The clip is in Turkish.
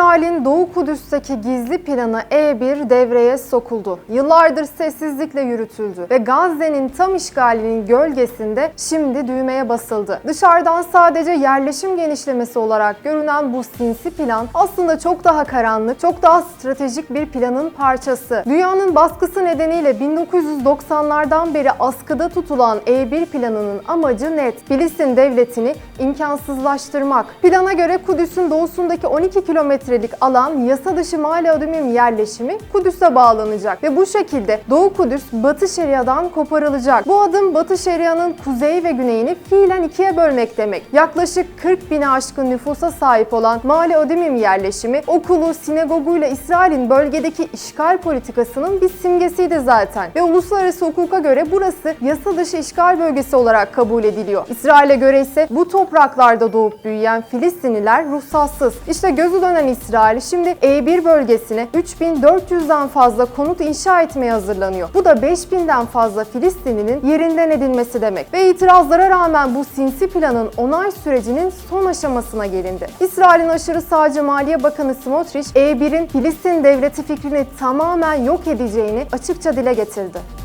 İsrail'in Doğu Kudüs'teki gizli planı E1 devreye sokuldu. Yıllardır sessizlikle yürütüldü ve Gazze'nin tam işgalinin gölgesinde şimdi düğmeye basıldı. Dışarıdan sadece yerleşim genişlemesi olarak görünen bu sinsi plan aslında çok daha karanlık, çok daha stratejik bir planın parçası. Dünyanın baskısı nedeniyle 1990'lardan beri askıda tutulan E1 planının amacı net. Filistin devletini imkansızlaştırmak. Plana göre Kudüs'ün doğusundaki 12 kilometrelik alan yasa dışı Mali Adumim yerleşimi Kudüs'e bağlanacak ve bu şekilde Doğu Kudüs Batı Şeria'dan koparılacak. Bu adım Batı Şeria'nın kuzey ve güneyini fiilen ikiye bölmek demek. Yaklaşık 40 bine aşkın nüfusa sahip olan Mali Adumim yerleşimi okulu, sinagoguyla İsrail'in bölgedeki işgal politikasının bir simgesiydi zaten. Ve uluslararası hukuka göre burası yasa dışı işgal bölgesi olarak kabul ediliyor. İsrail'e göre ise bu topraklarda doğup büyüyen Filistinliler ruhsatsız. İşte gözü dönen İsrail şimdi E1 bölgesine 3400'den fazla konut inşa etmeye hazırlanıyor. Bu da 5000'den fazla Filistinlinin yerinden edilmesi demek. Ve itirazlara rağmen bu sinsi planın onay sürecinin son aşamasına gelindi. İsrail'in aşırı sağcı Maliye Bakanı Smotrich, E1'in Filistin devleti fikrini tamamen yok edeceğini açıkça dile getirdi.